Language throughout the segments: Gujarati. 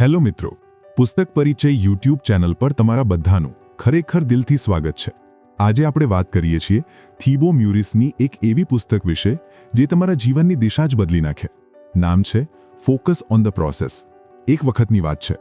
હેલો મિત્રો, પુસ્તક પરિચય યુટ્યુબ ચેનલ પર તમારા બધાનું ખરેખર દિલથી સ્વાગત છે. આજે આપણે વાત કરીએ છીએ થીબો મ્યુરિસની એક એવી પુસ્તક વિશે જે તમારા જીવનની દિશા જ બદલી નાખે. નામ છે ફોકસ ઓન ધ પ્રોસેસ. એક વખતની વાત છે.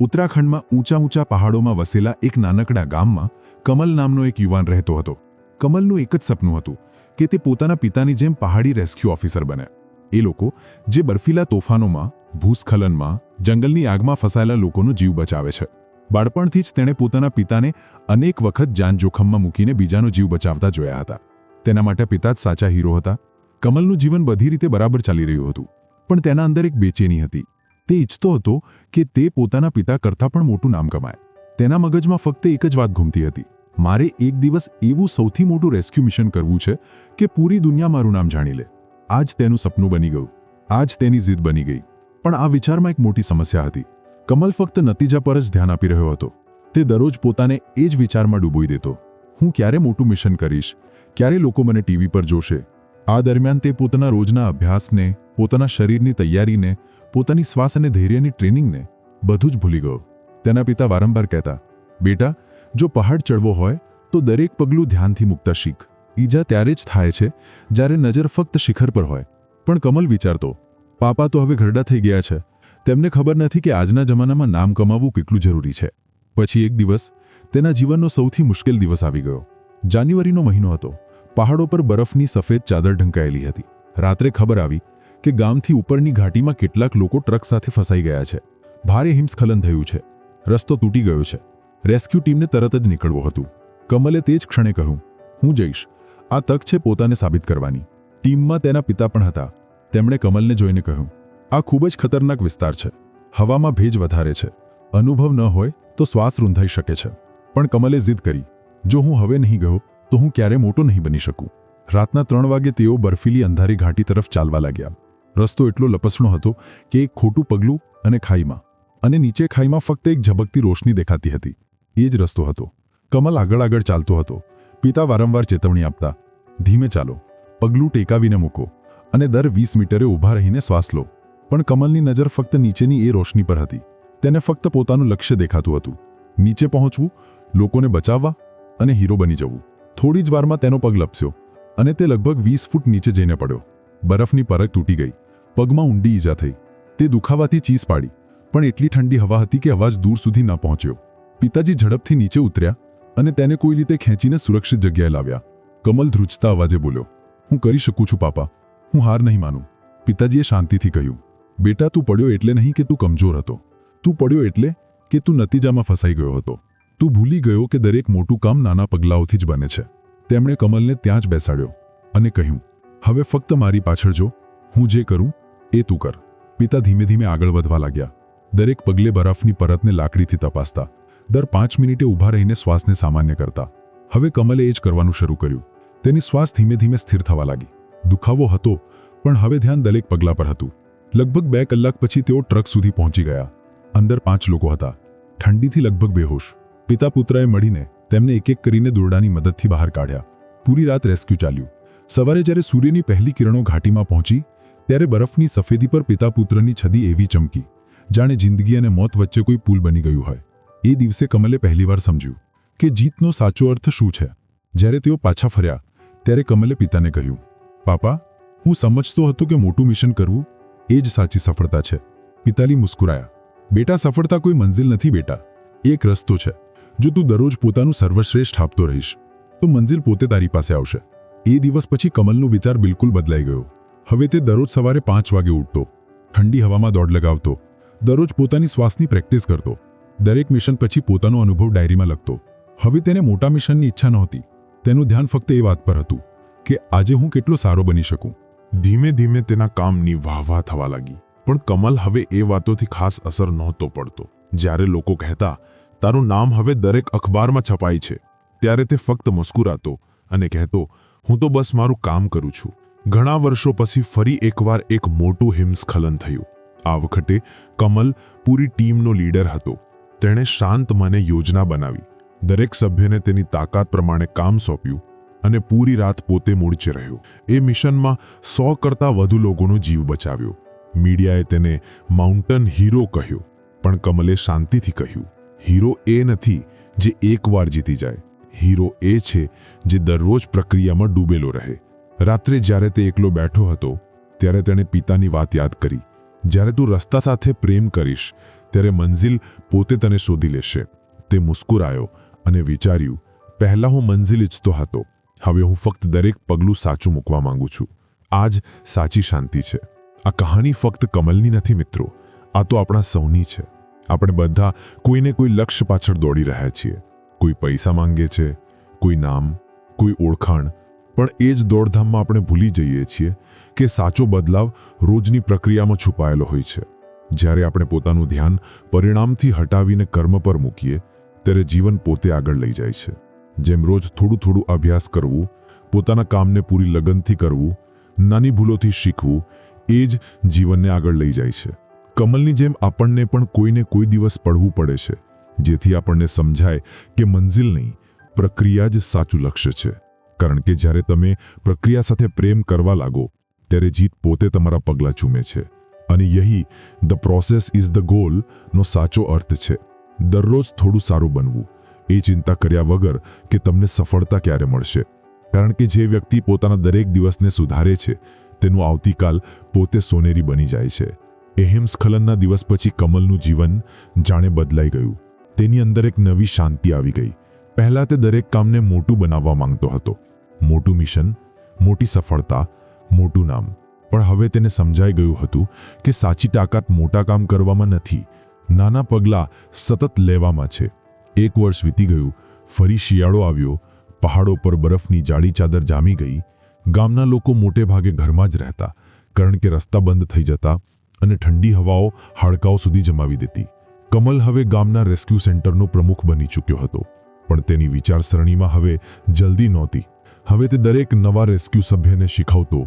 ઉત્તરાખંડમાં ઊંચા ઊંચા પહાડોમાં વસેલા એક નાનકડા ગામમાં કમલ નામનો એક યુવાન રહેતો હતો. કમલનું એક જ સપનું હતું કે તે પોતાના પિતાની જેમ પહાડી રેસ્ક્યુ ઓફિસર બને. એ લોકો જે બર્ફીલા તોફાનોમાં ભૂસ્ખલનમાં જંગલની આગમાં ફસાયેલા લોકોનો જીવ બચાવે છે. બાળપણથી જ તેણે પોતાના પિતાને અનેક વખત જાન જોખમમાં મૂકીને બીજાનો જીવ બચાવતા જોયા હતા. તેના માટે પિતા જ સાચા હીરો હતા. કમલનું જીવન બધી રીતે બરાબર ચાલી રહ્યું હતું. પણ તેના અંદર એક બેચેની હતી. તે ઈચ્છતો હતો કે તે પોતાના પિતા કરતાં પણ મોટું નામ કમાય. તેના મગજમાં ફક્ત એક જ વાત ઘૂમતી હતી. મારે એક દિવસ એવું સૌથી મોટું રેસ્ક્યુ મિશન કરવું છે કે પૂરી દુનિયા મારું નામ જાણી લે. આજ તેનું સપનું બની ગયું. આજ તેની જીદ બની ગઈ. પણ આ વિચારમાં એક મોટી સમસ્યા હતી. કમલ ફક્ત નતીજા પર જ ધ્યાન આપી રહ્યો હતો. તે દરરોજ પોતાને એ જ વિચારમાં ડૂબોઈ દેતો. હું ક્યારે મોટું મિશન કરીશ? ક્યારે લોકો મને ટીવી પર જોશે? આ દરમિયાન તે પોતાના રોજના અભ્યાસને, પોતાના શરીરની તૈયારીને, પોતાની શ્વાસ અને ધૈર્યની ટ્રેનિંગને બધું જ ભૂલી ગયો. તેના પિતા વારંવાર કહેતા, બેટા, જો પહાડ ચડવો હોય, તો દરેક પગલું ધ્યાનથી મૂકતા શીખ. ઈજા ત્યારે જ થાય છે જ્યારે નજર ફક્ત શિખર પર હોય. પણ કમલ વિચારતો પાપા તો હવે ઘરડા થઈ ગયા છે. તેમને ખબર નથી કે આજના જમાનામાં નામ કમાવવું કેટલું જરૂરી છે. પછી એક દિવસ તેના જીવનનો સૌથી મુશ્કેલ દિવસ આવી ગયો. જાન્યુઆરીનો મહિનો હતો. પહાડો પર બરફની સફેદ ચાદર ઢંકાયેલી હતી. રાત્રે ખબર આવી કે ગામથી ઉપરની ઘાટીમાં કેટલાક લોકો ટ્રક સાથે ફસાઈ ગયા છે. ભારે હિમસ્ખલન થયું છે. રસ્તો તૂટી ગયો છે. રેસ્ક્યુ ટીમને તરત જ નીકળવું હતું. કમલે તે જ ક્ષણે કહ્યું, હું જઈશ. આ તક છે પોતાને સાબિત કરવાની. ટીમમાં તેના પિતા પણ હતા. તેમણે કમલને જોઈને કહ્યું, આ ખૂબ જ ખતરનાક વિસ્તાર છે. હવામાં ભેજ વધારે છે. અનુભવ ન હોય તો શ્વાસ રૂંધાઈ શકે છે. પણ કમલે જીદ કરી, જો હું હવે નહીં ગયો, તો હું ક્યારે મોટો નહીં બની શકું. રાતના ત્રણ વાગે તેઓ બર્ફીલી અંધારી ઘાટી તરફ ચાલવા લાગ્યા. રસ્તો એટલો લપસણો હતો કે એક ખોટું પગલું અને ખાઈમાં, અને નીચે ખાઈમાં ફક્ત એક ઝબકતી રોશની દેખાતી હતી. એ જ રસ્તો હતો. કમલ આગળ આગળ ચાલતો હતો. પિતા વારંવાર ચેતવણી આપતા, ધીમે ચાલો. પગલું ટેકાવીને મૂકો. અને દર વીસ મીટરે ઊભા રહીને શ્વાસ લો. પણ કમલની નજર ફક્ત નીચેની એ રોશની પર હતી. તેને ફક્ત પોતાનું લક્ષ્ય દેખાતું હતું. નીચે પહોંચવું, લોકોને બચાવવા અને હીરો બની જવું. થોડી જ વારમાં તેનો પગ લપસ્યો અને તે લગભગ વીસ ફૂટ નીચે જઈને પડ્યો. બરફની પરત તૂટી ગઈ. પગમાં ઊંડી ઈજા થઈ. તે દુખાવાથી ચીસ પાડી. પણ એટલી ઠંડી હવા હતી કે અવાજ દૂર સુધી ન પહોંચ્યો. પિતાજી ઝડપથી નીચે ઉતર્યા અને તેને કોઈ રીતે ખેંચીને સુરક્ષિત જગ્યાએ લાવ્યા. કમલ ધ્રુજતા અવાજે બોલ્યો, હું કરી શકું છું, પાપા. હું હાર નહીં માનું. પિતાજીએ શાંતિથી કહ્યું, બેટા, તું પડ્યો એટલે નહીં કે તું કમજોર હતો. તું પડ્યો એટલે કે તું નતીજામાં ફસાઈ ગયો હતો. તું ભૂલી ગયો કે દરેક મોટું કામ નાના પગલાઓથી જ બને છે. તેમણે કમલને ત્યાં જ બેસાડ્યો અને કહ્યું, હવે ફક્ત મારી પાછળ જો. હું જે કરું, એ તું કર. પિતા ધીમે ધીમે આગળ વધવા લાગ્યા. દરેક પગલે બરફની પરતને લાકડીથી તપાસતા. દર પાંચ મિનિટે ઊભા રહીને શ્વાસને સામાન્ય કરતા. હવે કમલે એ જ કરવાનું શરૂ કર્યું. તેની શ્વાસ ધીમે ધીમે સ્થિર થવા લાગી. દુખાવો હતો, પણ હવે ધ્યાન દરેક પગલા પર હતું. લગભગ બે કલાક પછી તેઓ ટ્રક સુધી પહોંચી ગયા. અંદર પાંચ લોકો હતા. ઠંડીથી લગભગ બેહોશ. પિતા પુત્રએ મળીને તેમને એક એક કરીને દોરડાની મદદથી બહાર કાઢ્યા. પૂરી રાત રેસ્ક્યુ ચાલ્યું. સવારે જ્યારે સૂર્યની પહેલી કિરણો ઘાટીમાં પહોંચી, ત્યારે બરફની સફેદી પર પિતા પુત્રની છદી એવી ચમકી, જાણે જિંદગી અને મોત વચ્ચે કોઈ પુલ બની ગયું હોય. એ દિવસે કમલે પહેલીવાર સમજ્યું કે જીતનો સાચો અર્થ શું છે. જ્યારે તેઓ પાછા ફર્યા, ત્યારે કમલે પિતાને કહ્યું પાપા, હું સમજતો હતો કે મોટું મિશન કરવું એ જ સાચી સફળતા છે. પિતાલી મુસ્કુરાયા. બેટા, સફળતા કોઈ મંજિલ નથી બેટા. એક રસ્તો છે. જો તું દરરોજ પોતાનું સર્વશ્રેષ્ઠ આપતો રહીશ, તો મંજિલ પોતે તારી પાસે આવશે. એ દિવસ પછી કમલનો વિચાર બિલકુલ બદલાઈ ગયો. હવે તે દરરોજ સવારે પાંચ વાગે ઉઠતો, ઠંડી હવામાં દોડ લગાવતો, દરરોજ પોતાની શ્વાસની પ્રેક્ટિસ કરતો, દરેક મિશન પછી પોતાનો અનુભવ ડાયરીમાં લખતો. હવે તેને મોટા મિશનની ઈચ્છા નહોતી. તેનું ધ્યાન ફક્ત એ વાત પર હતું. કે આજે હું કેટલો સારો બની શકું? ધીમે ધીમે તેના કામની વાહવાહ થવા લાગી. પણ કમલ હવે એ વાતોથી ખાસ અસર નહોતો પડતો. જ્યારે લોકો કહેતા, તારું નામ હવે દરેક અખબારમાં છપાય છે. ત્યારે તે ફક્ત મુસ્કુરાતો અને કહેતો, હું તો બસ મારું કામ કરું છું. ઘણા વર્ષો પછી ફરી એકવાર એક મોટું હિમસ્ખલન થયું. આ વખતે કમલ પૂરી ટીમનો લીડર હતો. તેણે શાંત મને યોજના બનાવી. દરેક સભ્યને તેની તાકાત પ્રમાણે કામ સોંપ્યું. અને પૂરી રાત પોતે મૂળચે રહ્યો. એ મિશનમાં સો કરતાં વધુ લોકોનો જીવ બચાવ્યો. મીડિયાએ તેને માઉન્ટન હીરો કહ્યો, પણ કમલે શાંતિથી કહ્યું, હીરો એ નથી જે એકવાર જીતી જાય. હીરો એ છે જે દરરોજ પ્રક્રિયામાં ડૂબેલો રહે. રાત્રે જ્યારે તે એકલો બેઠો હતો, ત્યારે તેણે પિતાની વાત યાદ કરી. જ્યારે તું રસ્તા સાથે પ્રેમ કરીશ, ત્યારે મંઝિલ પોતે તને શોધી લેશે. તે મુસ્કુરાયો અને વિચાર્યું, પહેલાં હું મંઝિલ ઈચ્છતો હતો હવે હું ફક્ત દરેક પગલું સાચું મૂકવા માંગુ છું. આ જ સાચી શાંતિ છે. આ કહાની ફક્ત કમલની નથી મિત્રો. આ તો આપણા સૌની છે. આપણે બધા કોઈને કોઈ લક્ષ્ય પાછળ દોડી રહ્યા છીએ. કોઈ પૈસા માંગે છે, કોઈ નામ, કોઈ ઓળખાણ. પણ એ જ દોડધામમાં આપણે ભૂલી જઈએ છીએ કે સાચો બદલાવ રોજની પ્રક્રિયામાં છુપાયેલો હોય છે. જ્યારે આપણે પોતાનું ધ્યાન પરિણામથી હટાવીને કર્મ પર મૂકીએ, ત્યારે જીવન પોતે આગળ લઈ જાય છે. જેમ રોજ થોડું થોડું અભ્યાસ કરવું, પોતાના કામને પૂરી લગનથી કરવું, નાની ભૂલોથી શીખવું, એ જ જીવનને આગળ લઈ જાય છે. કમલની જેમ આપણને પણ કોઈને કોઈ દિવસ પડવું પડે છે, જેથી આપણને સમજાય કે મંજિલ નહીં, પ્રક્રિયા જ સાચું લક્ષ્ય છે. કારણ કે જ્યારે તમે પ્રક્રિયા સાથે પ્રેમ કરવા લાગો, ત્યારે જીત પોતે તમારા પગલાં ચૂમે છે. અને યહી ધ પ્રોસેસ ઇઝ ધ ગોલનો સાચો અર્થ છે. દરરોજ થોડું સારું બનવું. એ ચિંતા કર્યા વગર કે તમને સફળતા ક્યારે મળશે. કારણ કે જે વ્યક્તિ પોતાના દરેક દિવસને સુધારે છે, તેનું આવતીકાલ પોતે સોનેરી બની જાય છે. એ હિમસ્ખલનના દિવસ પછી કમલનું જીવન જાણે બદલાઈ ગયું. તેની અંદર એક નવી શાંતિ આવી ગઈ. પહેલા તે દરેક કામને મોટું બનાવવા માંગતો હતો. મોટું મિશન, મોટી સફળતા, મોટું નામ. પણ હવે તેને સમજાઈ ગયું હતું કે સાચી તાકાત મોટા કામ કરવામાં નથી. નાના પગલાં સતત લેવામાં છે. એક વર્ષ વીતી ગયું. ફરી શિયાળો આવ્યો. પહાડો પર બરફની જાડી ચાદર જામી ગઈ. ગામના લોકો મોટે ભાગે ઘરમાં જ રહેતા, કારણ કે રસ્તા બંધ થઈ જતા અને ઠંડી હવાઓ હાડકાઓ સુધી જમાવી દેતી. કમલ હવે ગામના રેસ્ક્યુ સેન્ટરનો પ્રમુખ બની ચૂક્યો હતો. પણ તેની વિચારસરણીમાં હવે જલ્દી નહોતી. હવે તે દરેક નવા રેસ્ક્યુ સભ્યને શીખવતો,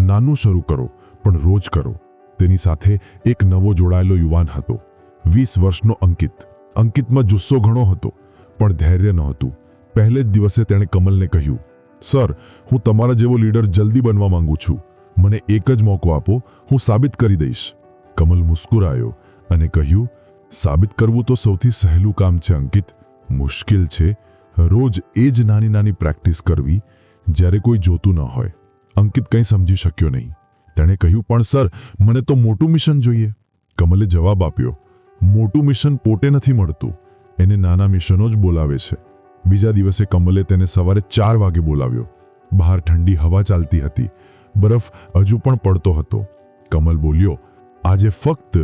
નાનું શરૂ કરો, પણ રોજ કરો. તેની સાથે એક નવો જોડાયેલો યુવાન હતો. વીસ વર્ષનો અંકિત. અંકિતમાં જુસ્સો ઘણો હતો, પણ ધૈર્ય નહોતું. પહેલે જ દિવસે તેણે કમલને કહ્યું, સર, હું તમારા જેવો લીડર જલ્દી બનવા માંગુ છું. મને એક જ મોકો આપો, હું સાબિત કરી દઈશ. કમલ મુસ્કુરાયો અને કહ્યું, સાબિત કરવું તો સૌથી સહેલું કામ છે, અંકિત. મુશ્કેલ છે. રોજ એ જ નાની નાની પ્રેક્ટિસ કરવી, જ્યારે કોઈ જોતું ન હોય. અંકિત કંઈ સમજી શક્યો નહીં. તેણે કહ્યું, પણ સર, મને તો મોટું મિશન જોઈએ. કમલે જવાબ આપ્યો મોટું મિશન પોતે નથી મળતું. એને નાના મિશનો જ બોલાવે છે. બીજા દિવસે કમલે તેને સવારે ચાર વાગે બોલાવ્યો. બહાર ઠંડી હવા ચાલતી હતી. બરફ હજુ પણ પડતો હતો. કમલ બોલ્યો, આજે ફક્ત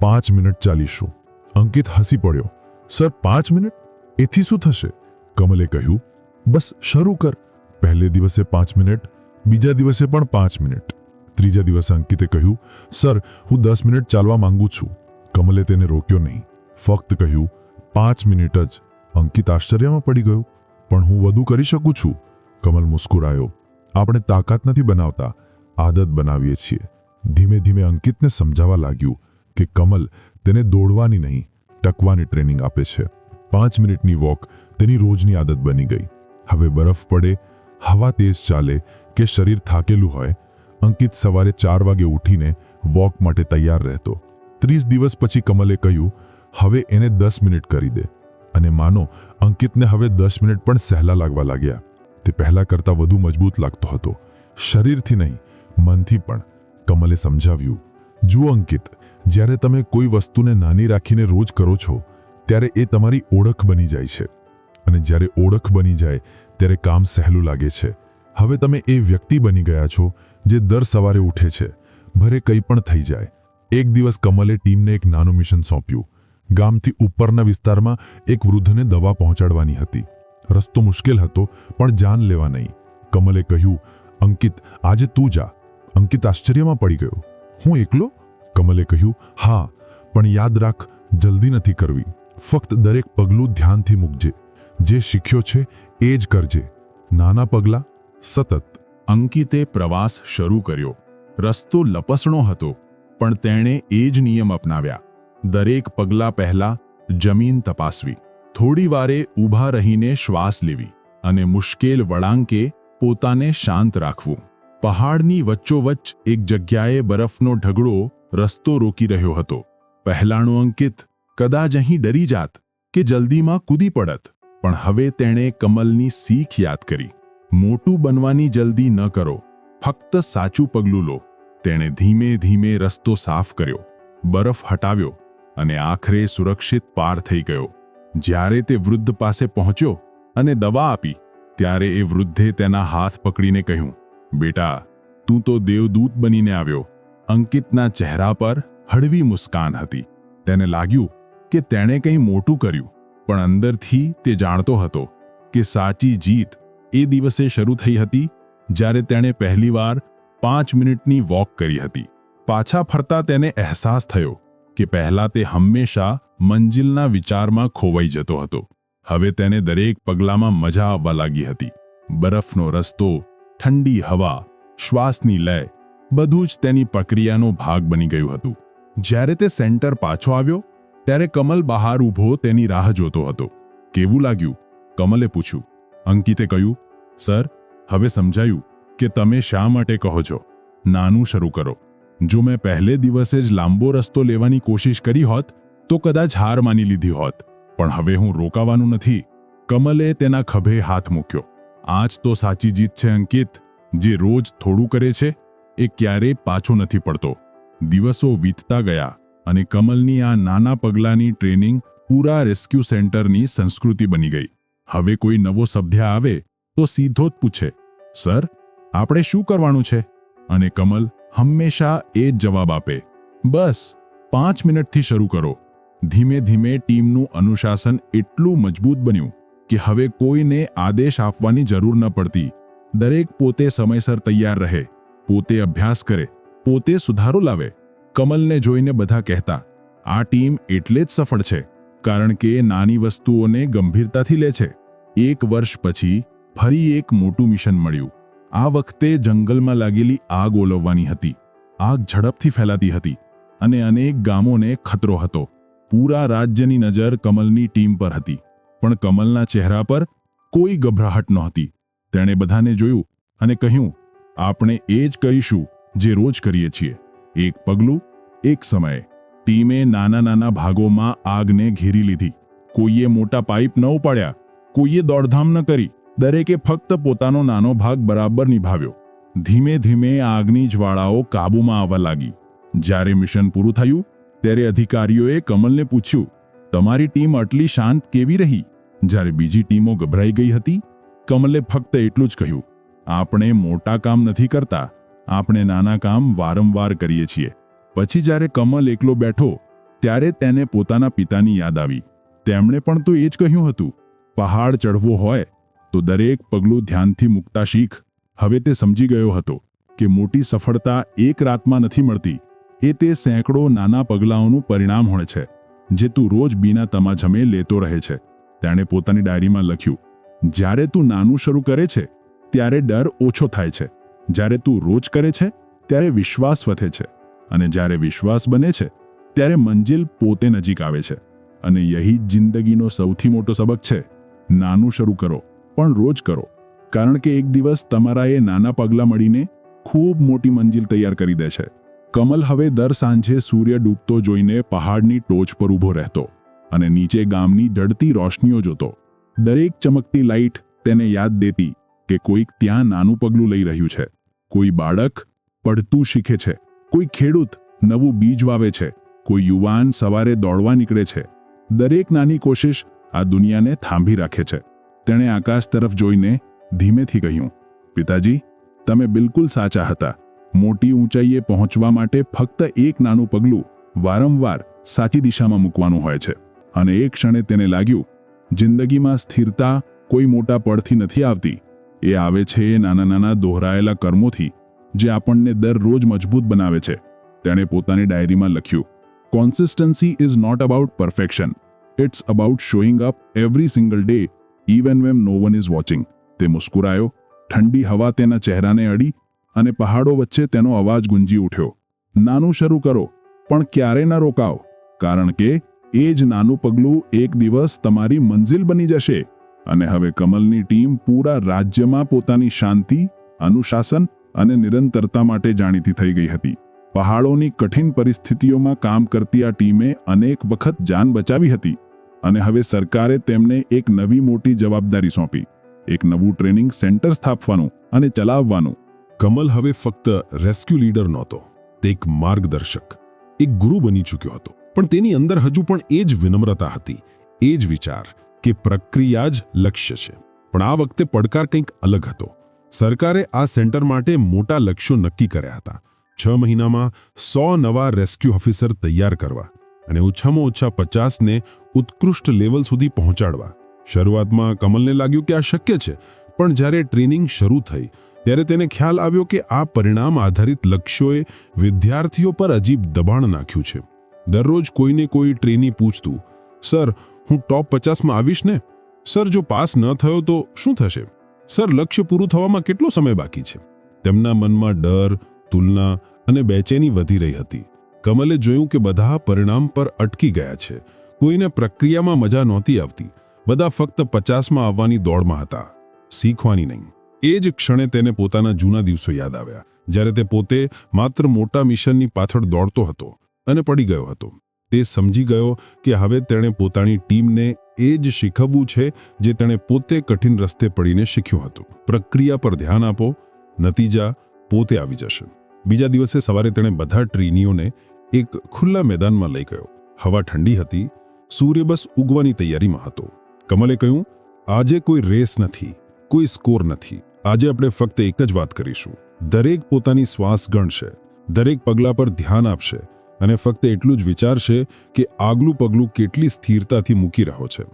પાંચ મિનિટ ચાલીશું. અંકિત હસી પડ્યો, સર, પાંચ મિનિટ? એથી શું થશે? કમલે કહ્યું, બસ શરૂ કર. પહેલે દિવસે પાંચ મિનિટ, બીજા દિવસે પણ પાંચ મિનિટ. ત્રીજા દિવસે અંકિતે કહ્યું, સર, હું દસ મિનિટ ચાલવા માંગુ છું. કમલે તેને રોક્યો નહીં. ફક્ત કહ્યું, પાંચ મિનિટ જ. અંકિત આશ્ચર્યમાં પડી ગયો. પણ હું વધુ કરી શકું છું. કમલ મુસ્કુરાયો. આપણે તાકાત નથી બનાવતા. આદત બનાવીએ છીએ. ધીમે ધીમે અંકિતને સમજાવવા લાગ્યું કે કમલ તેને દોડવાની નહીં, ટકવાની ટ્રેનિંગ આપે છે. પાંચ મિનિટની વોક તેની રોજની આદત બની ગઈ. હવે બરફ પડે, હવા તેજ ચાલે કે શરીર થાકેલું હોય? અંકિત સવારે ચાર વાગે ઉઠીને વોક માટે તૈયાર રહેતો. ત્રીસ દિવસ પછી કમલે કહ્યું, હવે એને દસ મિનિટ કરી દે. અને માનો, અંકિતને હવે દસ મિનિટ પણ સહેલા લાગવા લાગ્યા. તે પહેલા કરતાં વધુ મજબૂત લાગતો હતો. શરીરથી નહીં, મનથી પણ. કમલે સમજાવ્યું, જુઓ અંકિત, જ્યારે તમે કોઈ વસ્તુને નાની રાખીને રોજ કરો છો, ત્યારે એ તમારી ઓળખ બની જાય છે. અને જ્યારે ઓળખ બની જાય, ત્યારે કામ સહેલું લાગે છે. હવે તમે એ વ્યક્તિ બની ગયા છો, જે દર સવારે ઉઠે છે. ભરે કંઈ પણ થઈ જાય. એક દિવસ કમલે ટીમને એક નાનું મિશન સોંપ્યું. ગામથી ઉપરના વિસ્તારમાં એક વૃદ્ધને દવા પહોંચાડવાની હતી. રસ્તો મુશ્કેલ હતો, પણ જાન લેવા નહીં. કમલે કહ્યું, અંકિત, આજે તું જા. અંકિત આશ્ચર્યમાં પડી ગયો. હું એકલો? કમલે કહ્યું, હા, પણ યાદ રાખ, જલ્દી નથી કરવી. ફક્ત દરેક પગલું ધ્યાનથી મૂકજે. જે શીખ્યો છે, એ જ કરજે. નાના પગલાં? સતત. અંકિતે પ્રવાસ શરૂ કર્યો. રસ્તો લપસણો હતો. પણ તેણે એ જ નિયમ અપનાવ્યા. દરેક પગલા પહેલા જમીન તપાસવી. થોડી વારે ઊભા રહીને શ્વાસ લેવી અને મુશ્કેલ વળાંકે પોતાને શાંત રાખવું. પહાડની વચ્ચોવચ્ચ એક જગ્યાએ બરફનો ઢગડો રસ્તો રોકી રહ્યો હતો. પહેલાણો અંકિત, કદાચ અહીં ડરી જાત કે જલ્દીમાં કૂદી પડત. પણ હવે તેણે કમલની શીખ યાદ કરી. મોટું બનવાની જલ્દી ન કરો. ફક્ત સાચું પગલું લો. તેણે ધીમે ધીમે રસ્તો સાફ કર્યો. બરફ હટાવ્યો અને આખરે સુરક્ષિત પાર થઈ ગયો. જ્યારે તે વૃદ્ધ પાસે પહોંચ્યો અને દવા આપી, ત્યારે એ વૃદ્ધે તેના હાથ પકડીને કહ્યું, બેટા, તું તો દેવદૂત બનીને આવ્યો. અંકિતના ચહેરા પર હળવી મુસ્કાન હતી. તેને લાગ્યું કે તેણે કંઈ મોટું કર્યું, પણ અંદરથી તે જાણતો હતો કે સાચી જીત એ દિવસે શરૂ થઈ હતી, જ્યારે તેણે પહેલીવાર પાંચ મિનિટની વોક કરી હતી. પાછા ફરતા તેને અહેસાસ થયો કે પહેલા તે હંમેશા મંજિલના વિચારમાં ખોવાઈ જતો હતો. હવે તેને દરેક પગલામાં મજા આવવા લાગી હતી. બરફનો રસ્તો, ઠંડી હવા, શ્વાસની લય, બધું જ તેની પ્રક્રિયાનો ભાગ બની ગયું હતું. જ્યારે તે સેન્ટર પાછો આવ્યો, ત્યારે કમલ બહાર ઊભો તેની રાહ જોતો હતો. કેવું લાગ્યું? કમલે પૂછ્યું. અંકિતે કહ્યું, સર, હવે સમજાયું. કે તમે શા માટે કહો છો? નાનું શરૂ કરો. જો મેં પહેલે દિવસે જ લાંબો રસ્તો લેવાની કોશિશ કરી હોત, તો કદાચ હાર માની લીધી હોત. પણ હવે હું રોકાવાનું નથી. કમલે તેના ખભે હાથ મૂક્યો. આ જ તો સાચી જીત છે, અંકિત. જે રોજ થોડું કરે છે, એ ક્યારેય પાછો નથી પડતો. દિવસો વીતતા ગયા અને કમલની આ નાના પગલાંની ટ્રેનિંગ પૂરા રેસ્ક્યુ સેન્ટરની સંસ્કૃતિ બની ગઈ. હવે કોઈ નવો સભ્ય આવે, તો સીધો જ પૂછે, સર આપણે શું કરવાનું છે? અને કમલ હંમેશા એ જ જવાબ આપે. બસ, પાંચ મિનિટથી શરૂ કરો. ધીમે ધીમે ટીમનું અનુશાસન એટલું મજબૂત બન્યું કે હવે કોઈને આદેશ આપવાની જરૂર ન પડતી. દરેક પોતે સમયસર તૈયાર રહે, પોતે અભ્યાસ કરે, પોતે સુધારો લાવે. કમલને જોઈને બધા કહેતા, આ ટીમ એટલે જ સફળ છે, કારણ કે નાની વસ્તુઓને ગંભીરતાથી લે છે. એક વર્ષ પછી ફરી એક મોટું મિશન મળ્યું. આ વખતે જંગલમાં લાગેલી આગ ઓલવવાની હતી. આગ ઝડપથી ફેલાતી હતી અને અનેક ગામોને ખતરો હતો. પૂરા રાજ્યની નજર કમલની ટીમ પર હતી. પણ કમલના ચહેરા પર કોઈ ગભરાહટ નહોતી. તેણે બધાને જોયું અને કહ્યું, આપણે એ જ કરીશું જે રોજ કરીએ છીએ. એક પગલું, એક સમયે. ટીમે નાના નાના ભાગોમાં આગને ઘેરી લીધી. કોઈએ મોટા પાઇપ ન ઉપાડ્યા, કોઈએ દોડધામ ન કરી. દરેકે ફક્ત પોતાનો નાનો ભાગ બરાબર નિભાવ્યો. ધીમે ધીમે આગની જ્વાળાઓ કાબૂમાં આવવા લાગી. જ્યારે મિશન પૂરું થયું, ત્યારે અધિકારીઓએ કમલને પૂછ્યું, તમારી ટીમ આટલી શાંત કેવી રહી? જ્યારે બીજી ટીમો ગભરાઈ ગઈ હતી, કમલે ફક્ત એટલું જ કહ્યું, આપણે મોટા કામ નથી કરતા. આપણે નાના કામ વારંવાર કરીએ છીએ. પછી જ્યારે કમલ એકલો બેઠો, ત્યારે તેને પોતાના પિતાની યાદ આવી. તેમણે પણ તો એ જ કહ્યું હતું, પહાડ ચઢવો હોય તો દરેક પગલું ધ્યાનથી મૂકતા શીખ. હવે તે સમજી ગયો હતો કે મોટી સફળતા એક રાતમાં નથી મળતી. એ તે સેંકડો નાના પગલાઓનું પરિણામ હોય છે, જે તું રોજ બીના તમાજમે લેતો રહે છે. તેણે પોતાની ડાયરીમાં લખ્યું, જ્યારે તું નાનું શરૂ કરે છે, ત્યારે ડર ઓછો થાય છે. જ્યારે તું રોજ કરે છે, ત્યારે વિશ્વાસ વધે છે. અને જ્યારે વિશ્વાસ બને છે, ત્યારે મંજિલ પોતે નજીક આવે છે. અને યહી જિંદગીનો સૌથી મોટો સબક છે, નાનું શરૂ કરો. પણ રોજ કરો. કારણ કે એક દિવસ તમારા એ નાના પગલાં મળીને ખૂબ મોટી મંજિલ તૈયાર કરી દે છે. કમલ હવે દર સાંજે સૂર્ય ડૂબતો જોઈને પહાડની ટોચ પર ઊભો રહેતો અને નીચે ગામની ઢળતી રોશનીઓ જોતો. દરેક ચમકતી લાઇટ તેને યાદ દેતી કે કોઈક ત્યાં નાનું પગલું લઈ રહ્યું છે. કોઈ બાળક પડતું શીખે છે. કોઈ ખેડૂત નવું બીજ વાવે છે. કોઈ યુવાન સવારે દોડવા નીકળે છે. દરેક નાની કોશિશ આ દુનિયાને થાંભી રાખે છે. તેણે આકાશ તરફ જોઈને ધીમેથી કહ્યું, પિતાજી, તમે બિલકુલ સાચા હતા. મોટી ઊંચાઈએ પહોંચવા માટે ફક્ત એક નાનું પગલું વારંવાર સાચી દિશામાં મૂકવાનું હોય છે. અને એક ક્ષણે તેને લાગ્યું, જિંદગીમાં સ્થિરતા કોઈ મોટા પડથી નથી આવતી. એ આવે છે નાના નાના દોહરાયેલા કર્મોથી, જે આપણને દરરોજ મજબૂત બનાવે છે. તેણે પોતાની ડાયરીમાં લખ્યું consistency is not about perfection it's about showing up every single day even when no one is watching તે મુસ્કુરાયો, ઠંડી હવા તેના ચહેરાને અડી અને પહાડો વચ્ચે તેનો અવાજ ગુંજી ઉઠ્યો. નાનું શરૂ કરો, પણ ક્યારે ન રોકાવ? કારણ કે એ જ નાનું પગલું એક દિવસ તમારી મંજિલ બની જશે. અને હવે કમલની ટીમ પૂરા રાજ્યમાં પોતાની શાંતિ, અનુશાસન અને નિરંતરતા માટે જાણીતી થઈ ગઈ હતી. પહાડોની કઠિન પરિસ્થિતિઓમાં કામ કરતી આ ટીમે અનેક વખત જાન બચાવી હતી. અને હવે સરકારે તેમને એક નવી મોટી જવાબદારી સોંપી. એક નવું ટ્રેનિંગ સેન્ટર સ્થાપવાનું અને ચલાવવાનું. કમલ હવે ફક્ત રેસ્ક્યુ લીડર નહોતો, તે એક માર્ગદર્શક, એક ગુરુ બની ચૂક્યો હતો. પણ તેની અંદર હજુ પણ એ જ વિનમ્રતા હતી, એ જ વિચાર કે પ્રક્રિયા જ લક્ષ્ય છે. પણ આ વખતે પડકાર કંઈક અલગ હતો. સરકારે આ સેન્ટર માટે મોટા લક્ષ્યો નક્કી કર્યા હતા. છ મહિનામાં સો નવા રેસ્ક્યુ ઓફિસર તૈયાર કરવા અને ઓછામાં ઓછા પચાસને ઉત્કૃષ્ટ લેવલ સુધી પહોંચાડવા. શરૂઆતમાં કમલને લાગ્યું કે આ શક્ય છે, પણ જ્યારે ટ્રેનિંગ શરૂ થઈ, ત્યારે તેને ખ્યાલ આવ્યો કે આ પરિણામ આધારિત લક્ષ્યોએ વિદ્યાર્થીઓ પર અજીબ દબાણ નાખ્યું છે. દરરોજ કોઈને કોઈ ટ્રેની પૂછતું, સર, હું ટોપ પચાસમાં આવીશ ને? સર, જો પાસ ન થયો તો શું થશે? સર, લક્ષ્ય પૂરું થવામાં કેટલો સમય બાકી છે? તેમના મનમાં ડર, તુલના અને બેચેની વધી રહી હતી. કમલે જોયું કે બધા પરિણામ પર અટકી ગયા છે. કોઈને પ્રક્રિયામાં મજા નહોતી આવતી. બધા ફક્ત પચાસમાં આવવાની દોડમાં હતા. શીખવાની નહીં. એ જ ક્ષણે તેને પોતાના જૂના દિવસો યાદ આવ્યા, જ્યારે તે પોતે માત્ર મોટા મિશનની પાછળ દોડતો હતો અને પડી ગયો હતો. તે સમજી ગયો કે હવે તેણે પોતાની ટીમને એ જ શીખવવું છે જે તેણે પોતે કઠિન રસ્તે પડીને શીખ્યું હતું. પ્રક્રિયા પર ધ્યાન આપો, નતીજા પોતે આવી જશે. બીજા દિવસે સવારે તેણે બધા ટ્રેનીઓને એક ખુલ્લા મેદાનમાં લઈ ગયો. હવા ઠંડી હતી. સૂર્ય બસ ઉગવાની તૈયારીમાં હતો. કમલે કહ્યું, આજે કોઈ રેસ નથી, કોઈ સ્કોર નથી. આજે આપણે ફક્ત એક જ વાત કરીશું. દરેક પોતાની શ્વાસ ગણશે, દરેક પગલા પર ધ્યાન આપશે અને ફક્ત એટલું જ વિચારશે કે આગલું પગલું કેટલી સ્થિરતાથી મૂકી રહ્યો છે.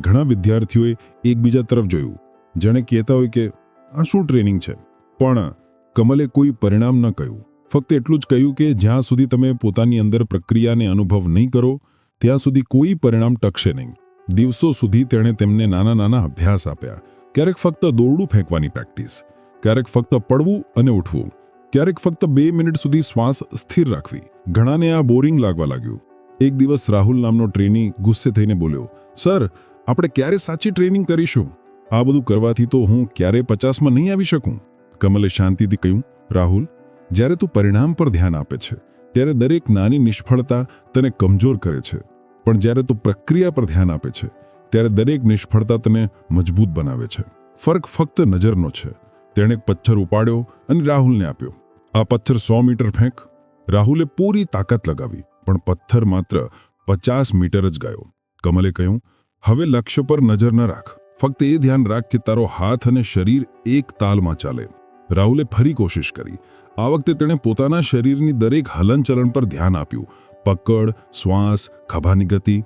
ઘણા વિદ્યાર્થીઓએ એકબીજા તરફ જોયું. જેણે કહેતા હોય કે, આ શું ટ્રેનિંગ છે? પણ કમલે કોઈ પરિણામ ન કહ્યું. ફક્ત એટલું જ કહ્યું કે જ્યાં સુધી તમે પોતાની અંદર પ્રક્રિયાને અનુભવ નહીં કરો, ત્યાં સુધી કોઈ પરિણામ ટકશે નહીં. દિવસો સુધી તેણે તેમને નાના નાના અભ્યાસ આપ્યા. ક્યારેક ફક્ત દોરડું ફેંકવાની પ્રેક્ટિસ, ક્યારેક ફક્ત પડવું અને ઉઠવું, ક્યારેક ફક્ત બે મિનિટ સુધી શ્વાસ સ્થિર રાખવી. ઘણાને આ બોરિંગ લાગવા લાગ્યું. એક દિવસ રાહુલ નામનો ટ્રેની ગુસ્સે થઈને બોલ્યો, સર, આપણે ક્યારે સાચી ટ્રેનિંગ કરીશું? આ બધું કરવાથી તો હું ક્યારે પચાસમાં નહીં આવી શકું? કમલે શાંતિથી કહ્યું, રાહુલ જ્યારે તું પરિણામ પર ધ્યાન આપે છે, ત્યારે દરેક નાની નિષ્ફળતા તને કમજોર કરે છે. પણ જ્યારે તું પ્રક્રિયા પર ધ્યાન આપે છે, ત્યારે દરેક નિષ્ફળતા તને મજબૂત બનાવે છે. ફર્ક ફક્ત નજરનો છે. તેણે પથ્થર ઉપાડ્યો અને રાહુલને આપ્યો. આ પથ્થર સો મીટર ફેંક. રાહુલે પૂરી તાકાત લગાવી, પણ પથ્થર માત્ર પચાસ મીટર જ ગયો. કમલે કહ્યું, હવે લક્ષ્ય પર નજર ન રાખ. ફક્ત એ ધ્યાન રાખ કે તારો હાથ અને શરીર એક તાલમાં ચાલે. રાહુલે ફરી કોશિશ કરી. આ વખતે તેણે પોતાના શરીરની દરેક હલનચલન પર ધ્યાન આપ્યું. પકડ, શ્વાસ, ખભાની ગતિ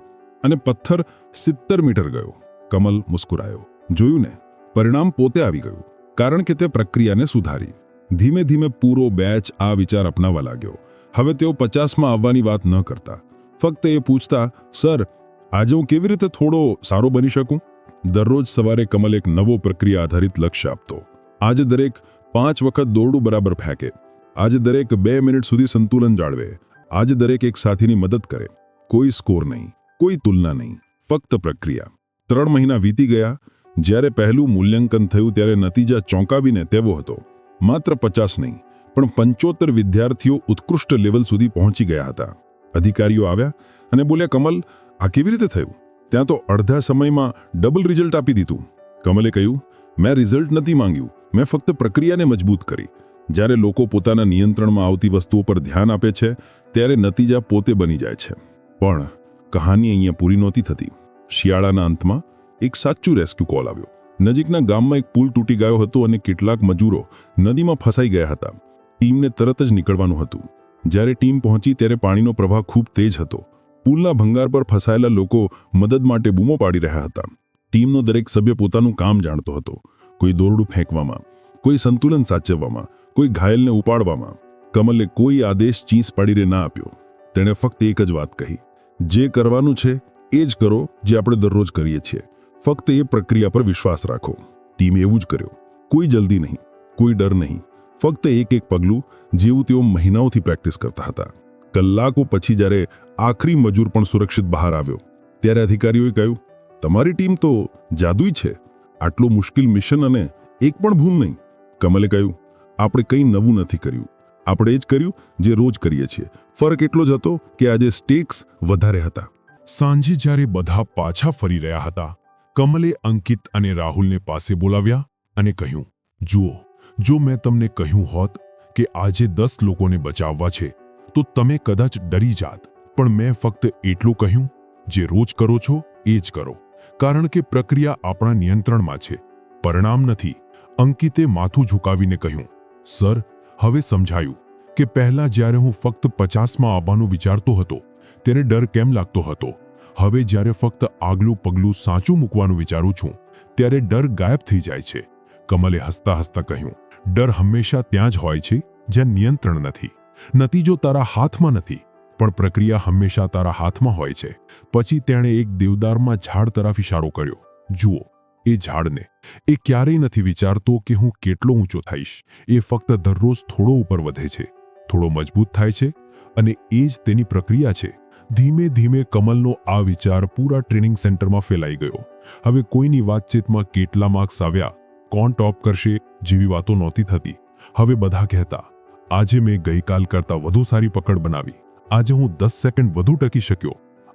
અને પથ્થર સિત્તર મીટર ગયો. કમલ મુસ્કુરાયો. જોયું ને, પરિણામ પોતે આવી ગયું, કારણ કે તે પ્રક્રિયાને સુધારી. ધીમે ધીમે પૂરો બેચ આ વિચાર અપનાવવા લાગ્યો. હવે તેઓ પચાસમાં આવવાની વાત ન કરતા. ફક્ત એ પૂછતા, સર, આજે હું કેવી રીતે થોડો સારો બની શકું? દરરોજ સવારે કમલ એક નવો પ્રક્રિયા આધારિત લક્ષ્ય આપતો. આજે દરેક પાંચ વખત દોરડું બરાબર ફેંકે. આજે દરેક બે મિનિટ સુધી સંતુલન જાળવે. આજે દરેક એક સાથીની મદદ કરે. કોઈ સ્કોર નહીં, કોઈ તુલના નહીં, ફક્ત પ્રક્રિયા. ત્રણ મહિના વીતી ગયા, જ્યારે પહેલું મૂલ્યાંકન થયું ત્યારે નતીજા ચોંકાવીને તેવો હતો. માત્ર પચાસ નહીં, પણ પંચોતેર વિદ્યાર્થીઓ ઉત્કૃષ્ટ લેવલ સુધી પહોંચી ગયા હતા. અધિકારીઓ આવ્યા અને બોલ્યા, કમલ, આ કેવી રીતે થયું? ત્યાં તો અડધા સમયમાં ડબલ રિઝલ્ટ આપી દીધું. કમલે કહ્યું, મેં રિઝલ્ટ નથી માંગ્યું. મેં ફક્ત પ્રક્રિયાને મજબૂત કરી. જ્યારે લોકો પોતાના નિયંત્રણમાં આવતી વસ્તુઓ પર ધ્યાન આપે છે, ત્યારે નતીજા પોતે બની જાય છે. પણ કહાની અહીંયા પૂરી નહોતી થતી. શિયાળાના અંતમાં એક સાચું રેસ્ક્યુ કોલ આવ્યો. નજીકના ગામમાં એક પુલ તૂટી ગયો હતો અને કેટલાક મજૂરો નદીમાં ફસાઈ ગયા હતા. ટીમને તરત જ નીકળવાનું હતું. જ્યારે ટીમ પહોંચી ત્યારે પાણીનો પ્રવાહ ખૂબ તેજ હતો. પુલના ભંગાર પર ફસાયેલા લોકો મદદ માટે બૂમો પાડી રહ્યા હતા. ટીમનો દરેક સભ્ય પોતાનું કામ જાણતો હતો. કોઈ દોરડું ફેંકવામાં, કોઈ સંતુલન સાચવવામાં, કોઈ ઘાયલને ઉપાડવામાં કમલે કોઈ આદેશ ચીસ પાડીને ના આપ્યો. તેણે ફક્ત એક જ વાત કહી. જે કરવાનું છે, એ જ કરો જે આપણે દરરોજ કરીએ છીએ. ફક્ત એ પ્રક્રિયા પર વિશ્વાસ રાખો. ટીમે એવું જ કર્યો. કોઈ જલ્દી નહીં, કોઈ ડર નહીં. ફક્ત એક એક પગલું જેવું તેઓ મહિનાઓથી પ્રેક્ટિસ કરતા હતા. કલાકો પછી જ્યારે આખરી મજૂર પણ સુરક્ષિત બહાર આવ્યો, ત્યારે અધિકારીઓએ કહ્યું, તમારી ટીમ તો જાદુઈ છે. આટલું મુશ્કેલ મિશન અને એક પણ ભૂલ નહીં. કમલે કહ્યું, આપણે કંઈ નવું નથી કર્યું. આપણે એ જ કર્યું જે રોજ કરીએ છીએ. ફરક એટલો જ હતો કે આજે સ્ટેક્સ વધારે હતા. સાંજે જ્યારે બધા પાછા ફરી રહ્યા હતા, કમલે અંકિત અને રાહુલને પાસે બોલાવ્યા અને કહ્યું, જુઓ, જો મેં તમને કહ્યું હોત કે આજે દસ લોકોને બચાવવા છે, તો તમે કદાચ ડરી જાત. પણ મેં ફક્ત એટલું કહ્યું, જે રોજ કરો છો, એ જ કરો. કારણ કે પ્રક્રિયા આપણા નિયંત્રણમાં છે. પરિણામ નથી. અંકિતે માથું ઝુકાવીને કહ્યું, સર, હવે સમજાયું કે પહેલા જ્યારે હું ફક્ત પચાસમાં આવવાનું વિચારતો હતો, ત્યારે ડર કેમ લાગતો હતો? હવે જ્યારે ફક્ત આગલું પગલું સાચું મૂકવાનું વિચારું છું, ત્યારે ડર ગાયબ થઈ જાય છે. કમલે હસતા હસતા કહ્યું, ડર હંમેશા ત્યાં જ હોય છે જ્યાં નિયંત્રણ નથી. નતીજો તારા હાથમાં નથી. પણ પ્રક્રિયા હંમેશા તારા હાથમાં હોય છે. પછી તેણે એક દેવદારમાં ઝાડ તરફ ઇશારો કર્યો. જુઓ, એ ઝાડને. એ ક્યારેય નથી વિચારતો કે હું કેટલો ઊંચો થઈશ. એ ફક્ત દરરોજ થોડો ઉપર વધે છે. થોડો મજબૂત થાય છે અને એ જ તેની પ્રક્રિયા છે. ધીમે ધીમે કમલનો આ વિચાર પૂરા ટ્રેનિંગ સેન્ટરમાં ફેલાઈ ગયો. હવે કોઈની વાતચીતમાં કેટલા માર્ક્સ આવ્યા, કોણ ટોપ કરશે જેવી વાતો નહોતી થતી. હવે બધા કહેતા, આજે મેં ગઈકાલ કરતાં વધુ સારી પકડ બનાવી. આજે હું દસ સેકન્ડ વધુ ટકી શક્યો.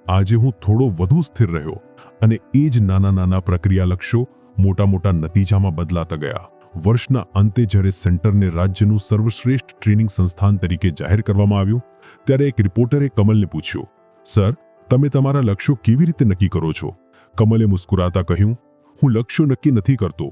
આજે હું થોડો વધુ સ્થિર રહ્યો અને એ જ નાના નાના પ્રક્રિયા લક્ષ્યો મોટા મોટા નતીજામાં બદલાતા ગયા. વર્ષના અંતે જ્યારે સેન્ટરને રાજ્યનું સર્વશ્રેષ્ઠ ટ્રેનિંગ સંસ્થાન તરીકે જાહેર કરવામાં આવ્યું, ત્યારે એક રિપોર્ટરે કમલને પૂછ્યું, સર, તમે તમારા લક્ષ્યો કેવી રીતે નક્કી કરો છો? કમલે મુસ્કુરાતા કહ્યું, હું લક્ષ્યો નક્કી નથી કરતો.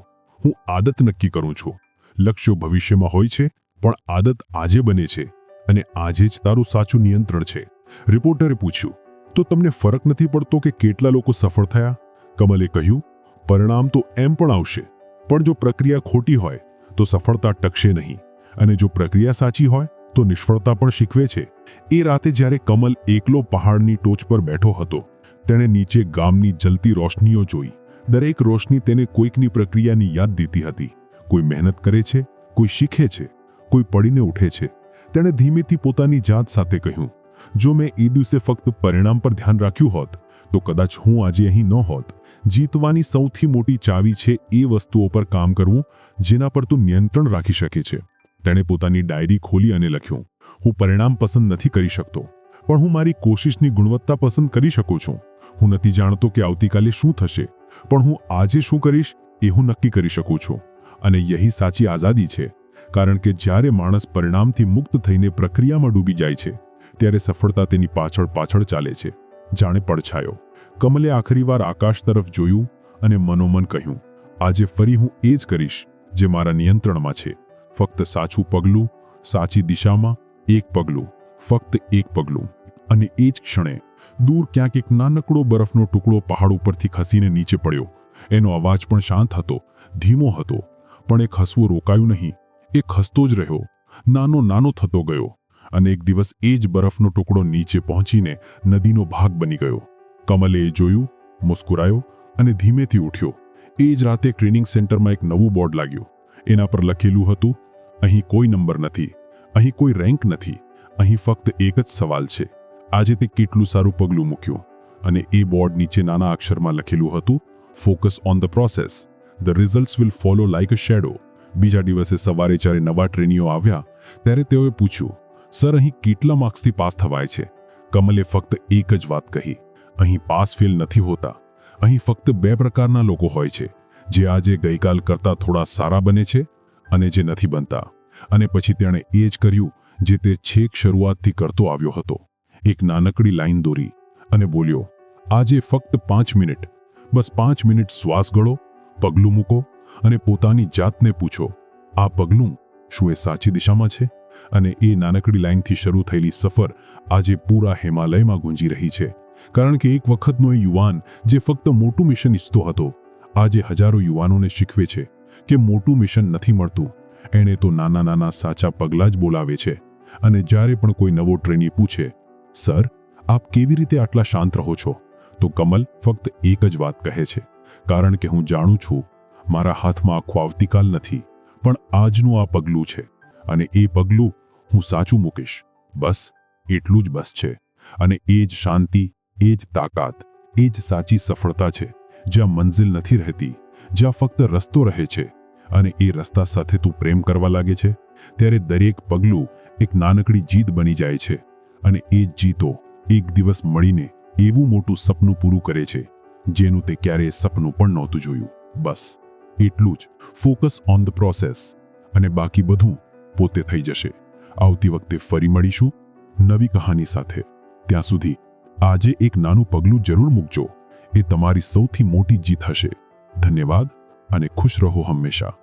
હું આદત નક્કી કરું છું. લક્ષ્યો ભવિષ્યમાં હોય છે, પણ આદત આજે બને છે. અને આજે જ તારું સાચું નિયંત્રણ છે. રિપોર્ટરે પૂછ્યું, તો તમને ફરક નથી પડતો કે કેટલા લોકો સફળ થયા? કમલે કહ્યું, પરિણામ તો એમ પણ આવશે. પણ જો પ્રક્રિયા ખોટી હોય, તો સફળતા ટકશે નહીં. અને જો પ્રક્રિયા સાચી હોય, તો નિષ્ફળતા પણ શીખવે છે. એ રાતે જ્યારે કમલ એકલો પહાડની ટોચ પર બેઠો હતો, તેણે નીચે ગામની જલતી રોશનીઓ જોઈ. દરેક રોશની તેને કોઈકની પ્રક્રિયાની યાદ દીધી હતી. કોઈ મહેનત કરે છે, કોઈ શીખે છે, કોઈ પડીને ઉઠે છે. તેણે ધીમેથી પોતાની જાત સાથે કહ્યું, જો મેં એ દિવસે ફક્ત પરિણામ પર ધ્યાન રાખ્યું હોત, તો કદાચ હું આજે અહીં ન હોત. જીતવાની સૌથી મોટી ચાવી છે એ વસ્તુઓ પર કામ કરવું, જેના પર તું નિયંત્રણ રાખી શકે છે. તેણે પોતાની ડાયરી ખોલી અને લખ્યું, હું પરિણામ પસંદ નથી કરી શકતો, પણ હું મારી કોશિશની ગુણવત્તા પસંદ કરી શકું છું. હું નથી જાણતો કે આવતીકાલે શું થશે, પણ હું આજે શું કરીશ, એ હું નક્કી કરી શકું છું. અને યહી સાચી આઝાદી છે. કારણ કે જ્યારે માણસ પરિણામથી મુક્ત થઈને પ્રક્રિયામાં ડૂબી જાય છે, ત્યારે સફળતા તેની પાછળ પાછળ ચાલે છે. જાણે પડછાયો. કમલે આખરીવાર આકાશ તરફ જોયું અને મનોમન કહ્યું, આજે ફરી હું એ જ કરીશ જે મારા નિયંત્રણમાં છે. ફક્ત સાચું પગલું, સાચી દિશામાં એક પગલું, ફક્ત એક પગલું. અને એ જ ક્ષણે દૂર ક્યાંક એક નાનકડો બરફનો ટુકડો પહાડ ઉપરથી ખસીને નીચે પડ્યો. એનો અવાજ પણ શાંત હતો, ધીમો હતો, પણ એક હસવું રોકાયું નહીં. એ ખસતો જ રહ્યો. નાનો નાનો થતો ગયો અને એક દિવસ એ જ બરફનો ટુકડો નીચે પહોંચીને નદીનો ભાગ બની ગયો. કમલે એ જોયું, મુસ્કુરાયો અને ધીમેથી ઉઠ્યો. એ જ રાતે ટ્રેનિંગ સેન્ટરમાં એક નવું બોર્ડ લાગ્યું. એના પર લખેલું હતું, અહીં કોઈ નંબર નથી, અહીં કોઈ રેન્ક નથી, અહીં ફક્ત એક જ સવાલ છે. આજે તે કેટલું સારું પગલું મૂક્યું. અને એ બોર્ડ નીચે નાના અક્ષરમાં લખેલું હતું focus on the process the results will follow like a shadow બીજા દિવસે સવારે જ્યારે નવા ટ્રેનીઓ આવ્યા, ત્યારે તેઓએ પૂછ્યું, સર, અહીં કેટલા માર્ક્સથી પાસ થવાય છે? કમલે ફક્ત એક જ વાત કહી, અહીં પાસ ફેલ નથી હોતા. અહીં ફક્ત બે પ્રકારના લોકો હોય છે, જે આજે ગઈકાલ કરતાં થોડા સારા બને છે અને જે નથી બનતા. અને પછી તેણે એ જ કર્યું, જે તે છેક શરૂઆતથી કરતો આવ્યો હતો. એક નાનકડી લાઈન દોરી અને બોલ્યો, આજે ફક્ત પાંચ મિનિટ. બસ પાંચ મિનિટ શ્વાસ ગળો, પગલું મૂકો અને પોતાની જાતને પૂછો. આ પગલું શું એ સાચી દિશામાં છે? અને એ નાનકડી લાઈનથી શરૂ થયેલી સફર આજે પૂરા હિમાલયમાં ગુંજી રહી છે. કારણ કે એક વખતનો એ યુવાન જે ફક્ત મોટું મિશન ઈચ્છતો હતો, આજે હજારો યુવાનોને શીખવે છે કે મોટું મિશન નથી મળતું. એણે તો નાના નાના સાચા પગલાં જ બોલાવે છે. અને જ્યારે પણ કોઈ નવો ટ્રેની પૂછે, સર, આપ કેવી રીતે આટલા શાંત રહો છો? તો કમલ ફક્ત એક જ વાત કહે છે. કારણ કે હું જાણું છું મારા હાથમાં આખો આવતીકાલ નથી, પણ આજનું આ પગલું છે અને એ પગલું હું સાચું મૂકીશ. બસ, એટલું જ બસ છે અને એ જ શાંતિ, એ જ તાકાત, એ જ સાચી સફળતા છે, જ્યાં મંઝિલ નથી રહેતી, જ્યાં ફક્ત રસ્તો રહે છે અને એ રસ્તા સાથે તું પ્રેમ કરવા લાગે છે, ત્યારે દરેક પગલું એક નાનકડી જીત બની જાય છે અને એ જ જીતો એક દિવસ મળીને એવું મોટું સપનું પૂરું કરે છે, જેનું તે ક્યારેય સપનું પણ નહોતું જોયું. બસ. એટલું જ. ફોકસ ઓન ધ પ્રોસેસ અને બાકી બધું પોતે થઈ જશે. આવતી વખતે ફરી મળીશું નવી કહાની સાથે. ત્યાં સુધી આજે એક નાનું પગલું જરૂર મૂકજો. એ તમારી સૌથી મોટી જીત હશે. ધન્યવાદ અને ખુશ રહો હંમેશા.